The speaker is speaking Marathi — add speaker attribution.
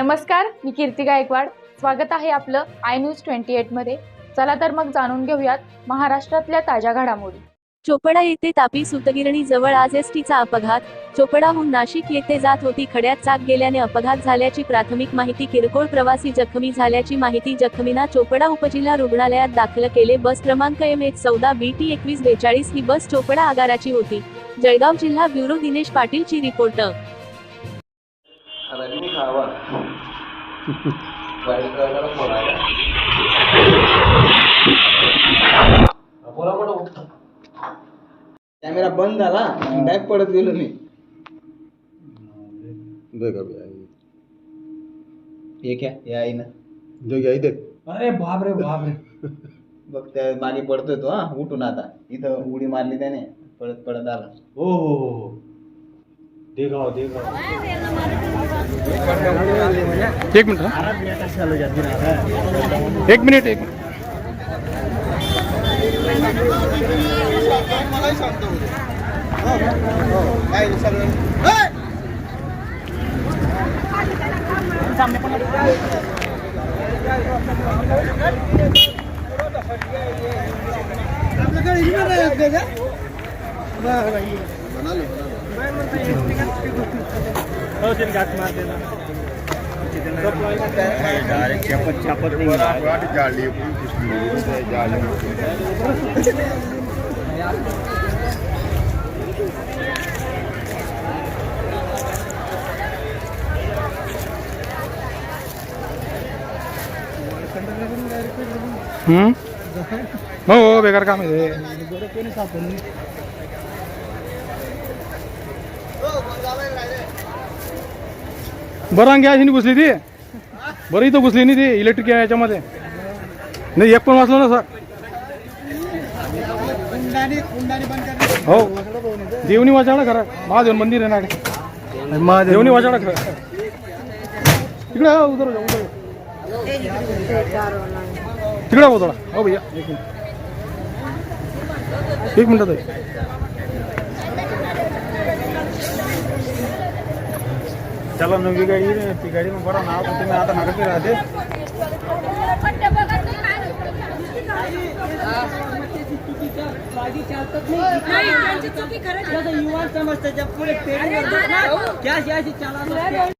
Speaker 1: नमस्कार मी कीर्ती गायकवाड. स्वागत आहे आपलं आय न्यूज ट्वेंटी एटमध्ये चला तर मग जाणून घेऊयात महाराष्ट्रातल्या ताज्या घडामोडी.
Speaker 2: चोपडा येथे तापी सुतगिरणी जवळ आज एसटीचा अपघात. चोपडाहून नाशिक येथे जात होती खड्यात चाक गेल्याने अपघात झाल्याची प्राथमिक माहिती किरकोळ प्रवासी जखमी झाल्याची माहिती जखमींना चोपडा उपजिल्हा रुग्णालयात दाखल केले. बस क्रमांक एम एच चौदा बी टी एकवीस बेचाळीस ही बस चोपडा आगाराची होती. जळगाव जिल्हा ब्युरो दिनेश पाटीलची रिपोर्टर
Speaker 3: रजनी बोला मोठं कॅमेरा बंद झाला डायरेक्ट पडत गेलो मी. हे क्या या आईनं.
Speaker 4: अरे बाप रे बाप रे
Speaker 3: बघ त्या मागे पडतोय तो हा उठून आता. इथं उडी मारली त्याने पडत पडत आला.
Speaker 4: हो हो हो हो.
Speaker 5: एक मिनिट. एक मिनिट एक मिनिट हम्म? हो हो बेकार काम आहे ते. बरं अंगी अशी घुसली ती. बरं इथं घुसली नाही ती इलेक्ट्रिक याच्यामध्ये. नाही एक पण वाचलो ना सर हो. देवनी वाचाडा खरं. महादेव मंदिर आहे ना देवनी वाचाडा खरं. तिकडे उधर जाऊ, उधर जाऊ. तिकडे हो थोडा हो भैया एक मिनिट.
Speaker 4: चला नवी गाडी ती गाडी मग बरं नाव तुम्ही आता नका राहते
Speaker 6: युवा समजते जब पूरे पेड़ में देखना क्या ऐसी चला